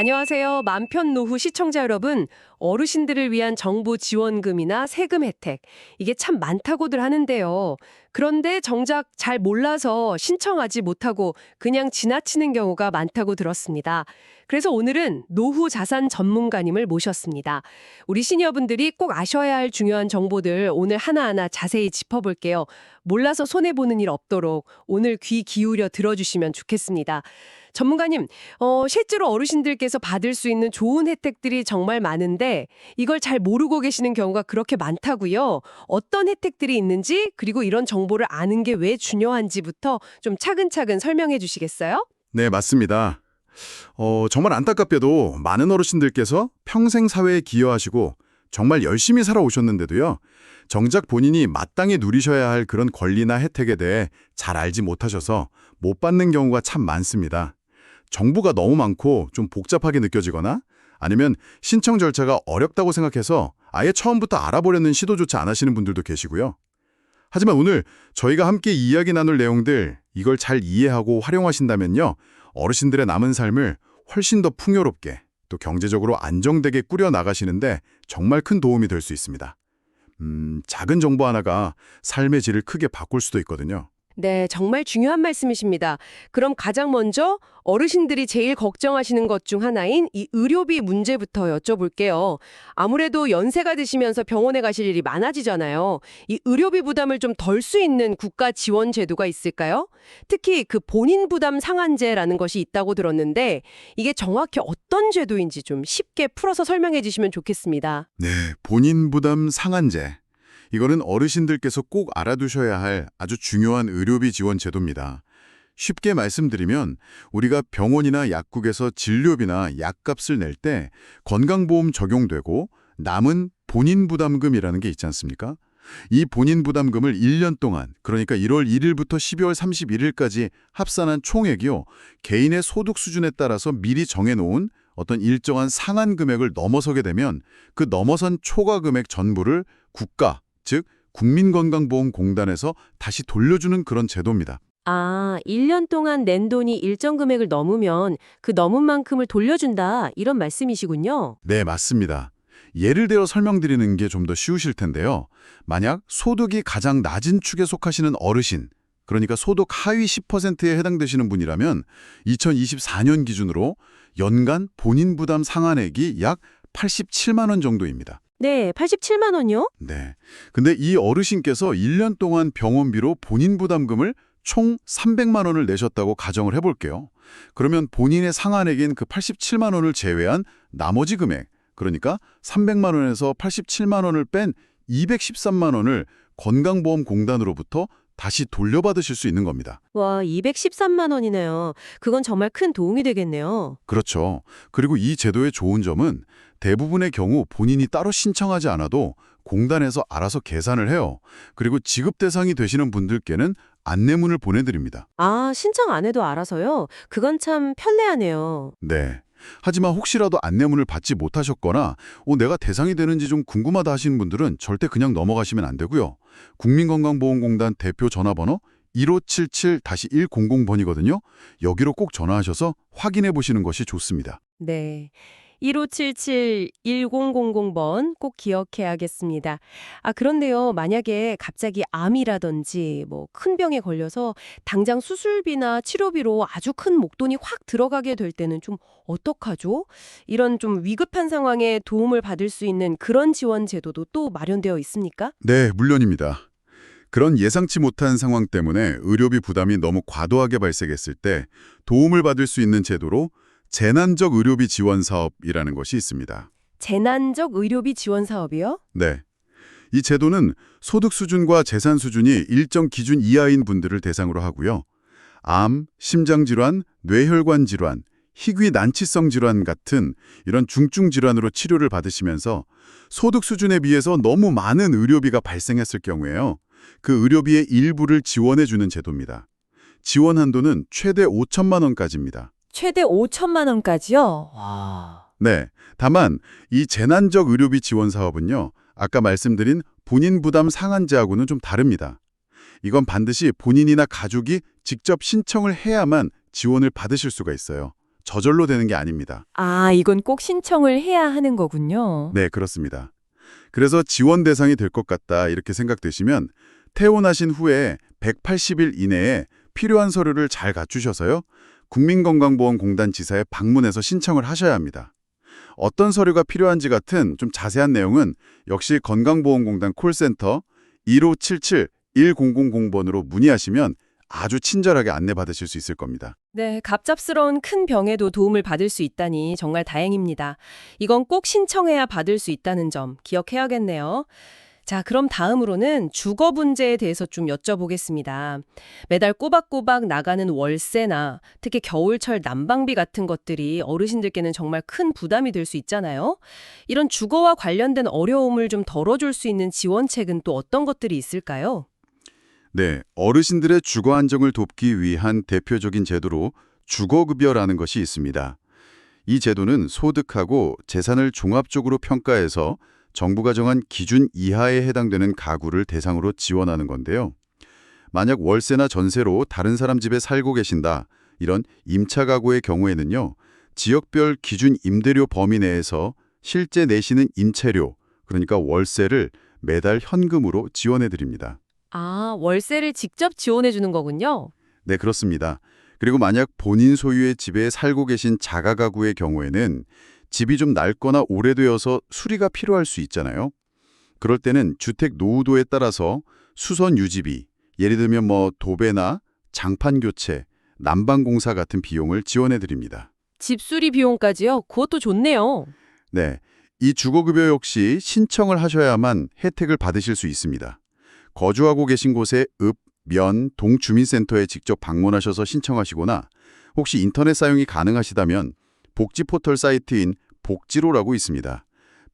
안녕하세요. 만편 노후 시청자 여러분. 어르신들을 위한 정부 지원금이나 세금 혜택. 이게 참 많다고들 하는데요. 그런데 정작 잘 몰라서 신청하지 못하고 그냥 지나치는 경우가 많다고 들었습니다. 그래서 오늘은 노후 자산 전문가님을 모셨습니다. 우리 시니어분들이 꼭 아셔야 할 중요한 정보들 오늘 하나하나 자세히 짚어볼게요. 몰라서 손해보는 일 없도록 오늘 귀 기울여 들어주시면 좋겠습니다. 전문가님, 어, 실제로 어르신들께서 받을 수 있는 좋은 혜택들이 정말 많은데 이걸 잘 모르고 계시는 경우가 그렇게 많다고요. 어떤 혜택들이 있는지 그리고 이런 정보를 아는 게 왜 중요한지부터 좀 차근차근 설명해 주시겠어요? 네, 맞습니다. 어, 정말 안타깝게도 많은 어르신들께서 평생 사회에 기여하시고 정말 열심히 살아오셨는데도요. 정작 본인이 마땅히 누리셔야 할 그런 권리나 혜택에 대해 잘 알지 못하셔서 못 받는 경우가 참 많습니다. 정보가 너무 많고 좀 복잡하게 느껴지거나 아니면 신청 절차가 어렵다고 생각해서 아예 처음부터 알아보려는 시도조차 안 하시는 분들도 계시고요. 하지만 오늘 저희가 함께 이야기 나눌 내용들 이걸 잘 이해하고 활용하신다면요. 어르신들의 남은 삶을 훨씬 더 풍요롭게 또 경제적으로 안정되게 꾸려 나가시는데 정말 큰 도움이 될 수 있습니다. 음, 작은 정보 하나가 삶의 질을 크게 바꿀 수도 있거든요. 네, 정말 중요한 말씀이십니다. 그럼 가장 먼저 어르신들이 제일 걱정하시는 것 중 하나인 이 의료비 문제부터 여쭤볼게요. 아무래도 연세가 드시면서 병원에 가실 일이 많아지잖아요. 이 의료비 부담을 좀 덜 수 있는 국가 지원 제도가 있을까요? 특히 그 본인 부담 상한제라는 것이 있다고 들었는데 이게 정확히 어떤 제도인지 좀 쉽게 풀어서 설명해 주시면 좋겠습니다. 네, 본인 부담 상한제. 이거는 어르신들께서 꼭 알아두셔야 할 아주 중요한 의료비 지원 제도입니다. 쉽게 말씀드리면 우리가 병원이나 약국에서 진료비나 약값을 낼 때 건강보험 적용되고 남은 본인 부담금이라는 게 있지 않습니까? 이 본인 부담금을 1년 동안 그러니까 1월 1일부터 12월 31일까지 합산한 총액이요. 개인의 소득 수준에 따라서 미리 정해놓은 어떤 일정한 상한 금액을 넘어서게 되면 그 넘어선 초과 금액 전부를 국가, 즉 국민건강보험공단에서 다시 돌려주는 그런 제도입니다. 아, 1년 동안 낸 돈이 일정 금액을 넘으면 그 넘은 만큼을 돌려준다. 이런 말씀이시군요. 네, 맞습니다. 예를 들어 설명드리는 게 좀 더 쉬우실 텐데요. 만약 소득이 가장 낮은 축에 속하시는 어르신, 그러니까 소득 하위 10%에 해당되시는 분이라면 2024년 기준으로 연간 본인 부담 상한액이 약 87만 원 정도입니다. 네, 87만 원요? 네. 근데 이 어르신께서 1년 동안 병원비로 본인 부담금을 총 300만 원을 내셨다고 가정을 해볼게요. 그러면 본인의 상한액인 그 87만 원을 제외한 나머지 금액, 그러니까 300만 원에서 87만 원을 뺀 213만 원을 건강보험공단으로부터 다시 돌려받으실 수 있는 겁니다. 와, 213만 원이네요. 그건 정말 큰 도움이 되겠네요. 그렇죠. 그리고 이 제도의 좋은 점은 대부분의 경우 본인이 따로 신청하지 않아도 공단에서 알아서 계산을 해요. 그리고 지급 대상이 되시는 분들께는 안내문을 보내드립니다. 아, 신청 안 해도 알아서요? 그건 참 편리하네요. 네. 하지만 혹시라도 안내문을 받지 못하셨거나 어, 내가 대상이 되는지 좀 궁금하다 하시는 분들은 절대 그냥 넘어가시면 안 되고요. 국민건강보험공단 대표 전화번호 1577-100번이거든요. 여기로 꼭 전화하셔서 확인해 보시는 것이 좋습니다. 네. 1577-1000번 꼭 기억해야겠습니다. 아, 그런데요. 만약에 갑자기 암이라든지 뭐 큰 병에 걸려서 당장 수술비나 치료비로 아주 큰 목돈이 확 들어가게 될 때는 좀 어떡하죠? 이런 좀 위급한 상황에 도움을 받을 수 있는 그런 지원 제도도 또 마련되어 있습니까? 네, 물론입니다. 그런 예상치 못한 상황 때문에 의료비 부담이 너무 과도하게 발생했을 때 도움을 받을 수 있는 제도로 재난적 의료비 지원 사업이라는 것이 있습니다. 재난적 의료비 지원 사업이요? 네. 이 제도는 소득 수준과 재산 수준이 일정 기준 이하인 분들을 대상으로 하고요. 암, 심장질환, 뇌혈관 질환, 희귀 난치성 질환 같은 이런 중증 질환으로 치료를 받으시면서 소득 수준에 비해서 너무 많은 의료비가 발생했을 경우에요. 그 의료비의 일부를 지원해 주는 제도입니다. 지원 한도는 최대 5천만 원까지입니다. 최대 5천만 원까지요? 와. 네. 다만 이 재난적 의료비 지원 사업은요. 아까 말씀드린 본인 부담 상한제하고는 좀 다릅니다. 이건 반드시 본인이나 가족이 직접 신청을 해야만 지원을 받으실 수가 있어요. 저절로 되는 게 아닙니다. 아, 이건 꼭 신청을 해야 하는 거군요. 네, 그렇습니다. 그래서 지원 대상이 될 것 같다 이렇게 생각되시면 퇴원하신 후에 180일 이내에 필요한 서류를 잘 갖추셔서요. 국민건강보험공단 지사에 방문해서 신청을 하셔야 합니다. 어떤 서류가 필요한지 같은 좀 자세한 내용은 역시 건강보험공단 콜센터 1577-1000번으로 문의하시면 아주 친절하게 안내받으실 수 있을 겁니다. 네, 갑작스러운 큰 병에도 도움을 받을 수 있다니 정말 다행입니다. 이건 꼭 신청해야 받을 수 있다는 점 기억해야겠네요. 자, 그럼 다음으로는 주거 문제에 대해서 좀 여쭤보겠습니다. 매달 꼬박꼬박 나가는 월세나 특히 겨울철 난방비 같은 것들이 어르신들께는 정말 큰 부담이 될 수 있잖아요. 이런 주거와 관련된 어려움을 좀 덜어줄 수 있는 지원책은 또 어떤 것들이 있을까요? 네, 어르신들의 주거 안정을 돕기 위한 대표적인 제도로 주거급여라는 것이 있습니다. 이 제도는 소득하고 재산을 종합적으로 평가해서 정부가 정한 기준 이하에 해당되는 가구를 대상으로 지원하는 건데요. 만약 월세나 전세로 다른 사람 집에 살고 계신다, 이런 임차 가구의 경우에는요, 지역별 기준 임대료 범위 내에서 실제 내시는 임차료, 그러니까 월세를 매달 현금으로 지원해 드립니다. 아, 월세를 직접 지원해 주는 거군요. 네, 그렇습니다. 그리고 만약 본인 소유의 집에 살고 계신 자가 가구의 경우에는 집이 좀 낡거나 오래되어서 수리가 필요할 수 있잖아요. 그럴 때는 주택 노후도에 따라서 수선 유지비, 예를 들면 뭐 도배나 장판 교체, 난방 공사 같은 비용을 지원해 드립니다. 집수리 비용까지요? 그것도 좋네요. 네. 이 주거급여 역시 신청을 하셔야만 혜택을 받으실 수 있습니다. 거주하고 계신 곳의 읍, 면, 동주민센터에 직접 방문하셔서 신청하시거나 혹시 인터넷 사용이 가능하시다면 복지 포털 사이트인 복지로라고 있습니다.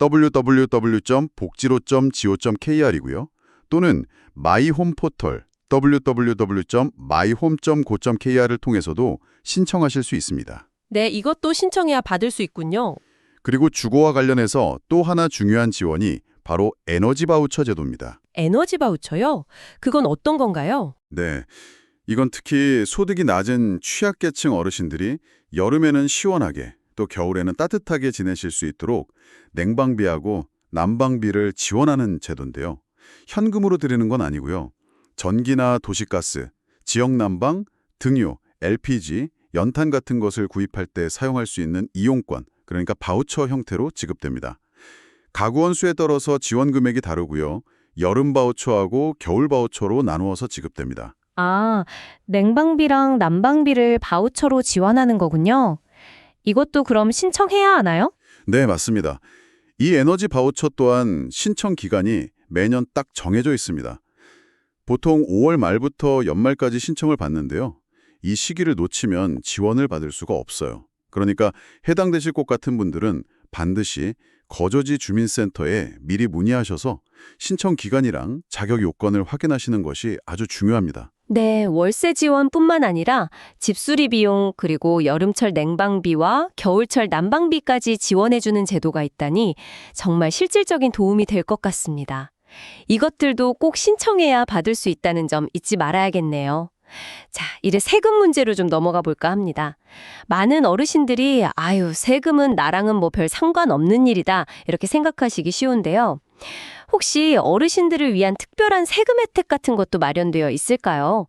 www.복지로.go.kr이고요. 또는 마이홈 포털 www.myhome.go.kr을 통해서도 신청하실 수 있습니다. 네, 이것도 신청해야 받을 수 있군요. 그리고 주거와 관련해서 또 하나 중요한 지원이 바로 에너지 바우처 제도입니다. 에너지 바우처요? 그건 어떤 건가요? 네. 이건 특히 소득이 낮은 취약계층 어르신들이 여름에는 시원하게 또 겨울에는 따뜻하게 지내실 수 있도록 냉방비하고 난방비를 지원하는 제도인데요. 현금으로 드리는 건 아니고요. 전기나 도시가스, 지역난방, 등유, LPG, 연탄 같은 것을 구입할 때 사용할 수 있는 이용권, 그러니까 바우처 형태로 지급됩니다. 가구 원 수에 따라서 지원 금액이 다르고요. 여름 바우처하고 겨울 바우처로 나누어서 지급됩니다. 아, 냉방비랑 난방비를 바우처로 지원하는 거군요. 이것도 그럼 신청해야 하나요? 네, 맞습니다. 이 에너지 바우처 또한 신청 기간이 매년 딱 정해져 있습니다. 보통 5월 말부터 연말까지 신청을 받는데요. 이 시기를 놓치면 지원을 받을 수가 없어요. 그러니까 해당되실 것 같은 분들은 반드시 거저지 주민센터에 미리 문의하셔서 신청 기간이랑 자격 요건을 확인하시는 것이 아주 중요합니다. 네, 월세 지원뿐만 아니라 집수리 비용 그리고 여름철 냉방비와 겨울철 난방비까지 지원해주는 제도가 있다니 정말 실질적인 도움이 될 것 같습니다. 이것들도 꼭 신청해야 받을 수 있다는 점 잊지 말아야겠네요. 자, 이제 세금 문제로 좀 넘어가 볼까 합니다. 많은 어르신들이 아유, 세금은 나랑은 뭐 별 상관없는 일이다 이렇게 생각하시기 쉬운데요. 혹시 어르신들을 위한 특별한 세금 혜택 같은 것도 마련되어 있을까요?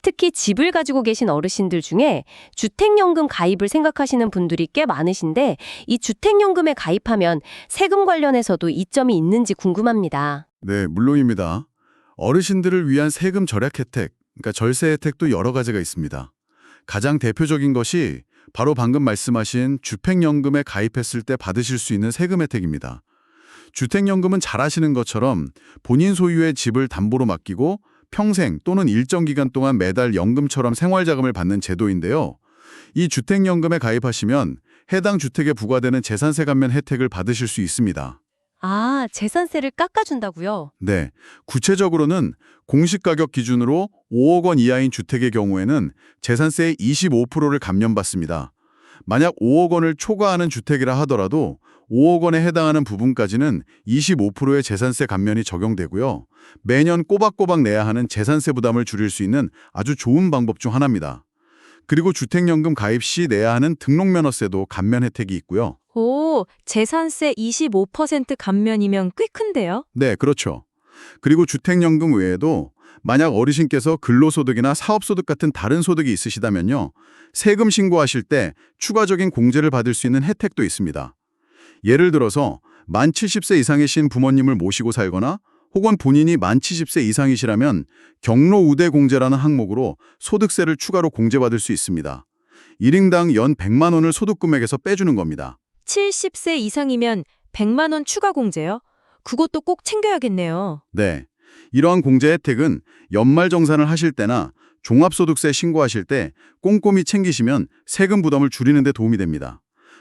특히 집을 가지고 계신 어르신들 중에 주택연금 가입을 생각하시는 분들이 꽤 많으신데 이 주택연금에 가입하면 세금 관련해서도 이점이 있는지 궁금합니다. 네, 물론입니다. 어르신들을 위한 세금 절약 혜택, 그러니까 절세 혜택도 여러 가지가 있습니다. 가장 대표적인 것이 바로 방금 말씀하신 주택연금에 가입했을 때 받으실 수 있는 세금 혜택입니다. 주택연금은 잘 아시는 것처럼 본인 소유의 집을 담보로 맡기고 평생 또는 일정 기간 동안 매달 연금처럼 생활자금을 받는 제도인데요. 이 주택연금에 가입하시면 해당 주택에 부과되는 재산세 감면 혜택을 받으실 수 있습니다. 아, 재산세를 깎아준다고요? 네, 구체적으로는 공시가격 기준으로 5억 원 이하인 주택의 경우에는 재산세의 25%를 감면받습니다. 만약 5억 원을 초과하는 주택이라 하더라도 5억 원에 해당하는 부분까지는 25%의 재산세 감면이 적용되고요. 매년 꼬박꼬박 내야 하는 재산세 부담을 줄일 수 있는 아주 좋은 방법 중 하나입니다. 그리고 주택연금 가입 시 내야 하는 등록면허세도 감면 혜택이 있고요. 오, 재산세 25% 감면이면 꽤 큰데요? 네, 그렇죠. 그리고 주택연금 외에도 만약 어르신께서 근로소득이나 사업소득 같은 다른 소득이 있으시다면요. 세금 신고하실 때 추가적인 공제를 받을 수 있는 혜택도 있습니다. 예를 들어서 만 70세 이상이신 부모님을 모시고 살거나 혹은 본인이 만 70세 이상이시라면 경로 우대 공제라는 항목으로 소득세를 추가로 공제받을 수 있습니다. 1인당 연 100만 원을 소득 금액에서 빼주는 겁니다. 70세 이상이면 100만 원 추가 공제요? 그것도 꼭 챙겨야겠네요. 네. 이러한 공제 혜택은 연말정산을 하실 때나 종합소득세 신고하실 때 꼼꼼히 챙기시면 세금 부담을 줄이는 데 도움이 됩니다.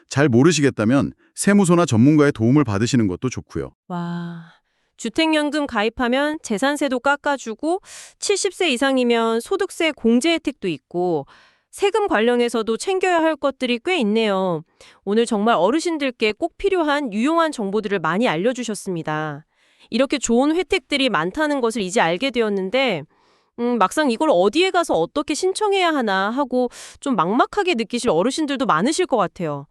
잘 모르시겠다면 세무소나 전문가의 도움을 받으시는 것도 좋고요. 와. 주택연금 가입하면 재산세도 깎아주고 70세 이상이면 소득세 공제 혜택도 있고 세금 관련해서도 챙겨야 할 것들이 꽤 있네요. 오늘 정말 어르신들께 꼭 필요한 유용한 정보들을 많이 알려주셨습니다. 이렇게 좋은 혜택들이 많다는 것을 이제 알게 되었는데 음, 막상 이걸 어디에 가서 어떻게 신청해야 하나 하고 좀 막막하게 느끼실 어르신들도 많으실 것 같아요.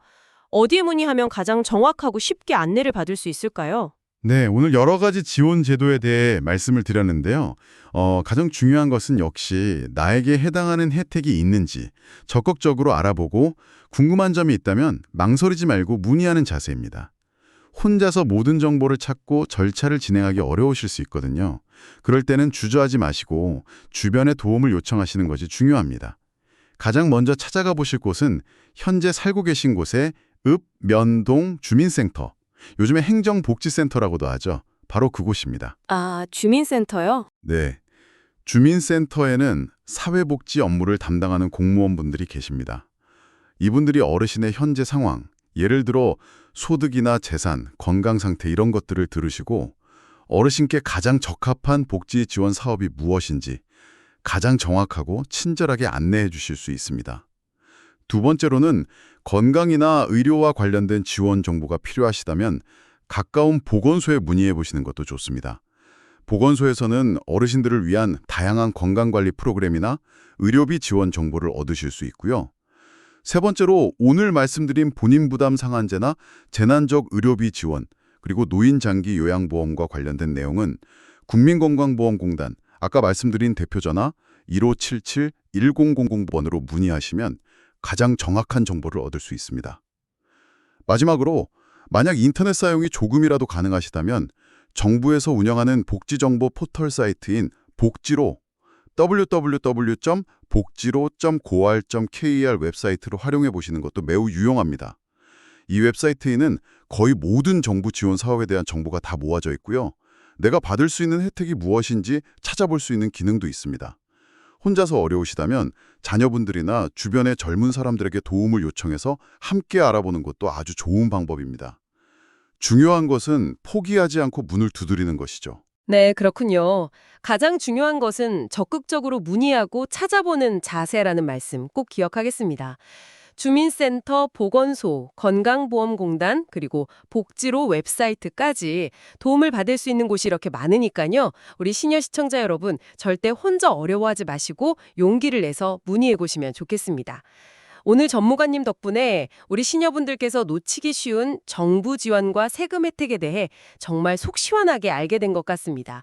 어디에 문의하면 가장 정확하고 쉽게 안내를 받을 수 있을까요? 네, 오늘 여러 가지 지원 제도에 대해 말씀을 드렸는데요. 어, 가장 중요한 것은 역시 나에게 해당하는 혜택이 있는지 적극적으로 알아보고 궁금한 점이 있다면 망설이지 말고 문의하는 자세입니다. 혼자서 모든 정보를 찾고 절차를 진행하기 어려우실 수 있거든요. 그럴 때는 주저하지 마시고 주변에 도움을 요청하시는 것이 중요합니다. 가장 먼저 찾아가 보실 곳은 현재 살고 계신 곳의 읍, 면동, 주민센터, 요즘에 행정복지센터라고도 하죠. 바로 그곳입니다. 아, 주민센터요? 네. 주민센터에는 사회복지 업무를 담당하는 공무원분들이 계십니다. 이분들이 어르신의 현재 상황, 예를 들어 소득이나 재산, 건강 상태 이런 것들을 들으시고 어르신께 가장 적합한 복지 지원 사업이 무엇인지 가장 정확하고 친절하게 안내해 주실 수 있습니다. 두 번째로는 건강이나 의료와 관련된 지원 정보가 필요하시다면 가까운 보건소에 문의해 보시는 것도 좋습니다. 보건소에서는 어르신들을 위한 다양한 건강관리 프로그램이나 의료비 지원 정보를 얻으실 수 있고요. 세 번째로 오늘 말씀드린 본인 부담 상한제나 재난적 의료비 지원, 그리고 노인 장기 요양보험과 관련된 내용은 국민건강보험공단, 아까 말씀드린 대표 전화 1577-1000번으로 문의하시면 가장 정확한 정보를 얻을 수 있습니다. 마지막으로 만약 인터넷 사용이 조금이라도 가능하시다면 정부에서 운영하는 복지정보 포털 사이트인 복지로 www.복지로.고알.kr 웹사이트를 활용해 보시는 것도 매우 유용합니다. 이 웹사이트에는 거의 모든 정부 지원 사업에 대한 정보가 다 모아져 있고요. 내가 받을 수 있는 혜택이 무엇인지 찾아볼 수 있는 기능도 있습니다. 혼자서 어려우시다면 자녀분들이나 주변의 젊은 사람들에게 도움을 요청해서 함께 알아보는 것도 아주 좋은 방법입니다. 중요한 것은 포기하지 않고 문을 두드리는 것이죠. 네, 그렇군요. 가장 중요한 것은 적극적으로 문의하고 찾아보는 자세라는 말씀 꼭 기억하겠습니다. 주민센터, 보건소, 건강보험공단, 그리고 복지로 웹사이트까지 도움을 받을 수 있는 곳이 이렇게 많으니까요. 우리 시니어 시청자 여러분, 절대 혼자 어려워하지 마시고 용기를 내서 문의해 보시면 좋겠습니다. 오늘 전무관님 덕분에 우리 시니어분들께서 놓치기 쉬운 정부 지원과 세금 혜택에 대해 정말 속 시원하게 알게 된 것 같습니다.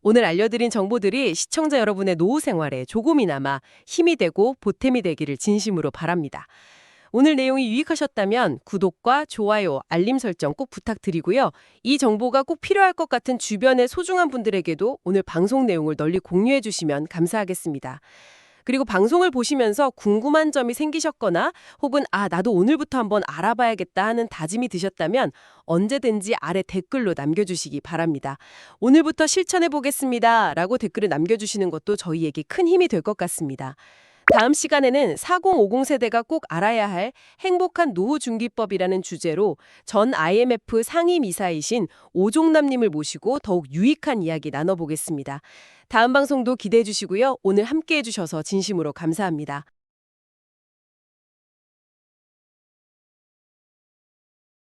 오늘 알려드린 정보들이 시청자 여러분의 노후 생활에 조금이나마 힘이 되고 보탬이 되기를 진심으로 바랍니다. 오늘 내용이 유익하셨다면 구독과 좋아요, 알림 설정 꼭 부탁드리고요. 이 정보가 꼭 필요할 것 같은 주변의 소중한 분들에게도 오늘 방송 내용을 널리 공유해 주시면 감사하겠습니다. 그리고 방송을 보시면서 궁금한 점이 생기셨거나 혹은 아, 나도 오늘부터 한번 알아봐야겠다 하는 다짐이 드셨다면 언제든지 아래 댓글로 남겨주시기 바랍니다. 오늘부터 실천해 보겠습니다. 라고 댓글을 남겨주시는 것도 저희에게 큰 힘이 될 것 같습니다. 다음 시간에는 4050 세대가 꼭 알아야 할 행복한 노후 중기법이라는 주제로 전 IMF 상임 이사이신 오종남님을 모시고 더욱 유익한 이야기 나눠보겠습니다. 다음 방송도 기대해 주시고요. 오늘 함께 해 주셔서 진심으로 감사합니다.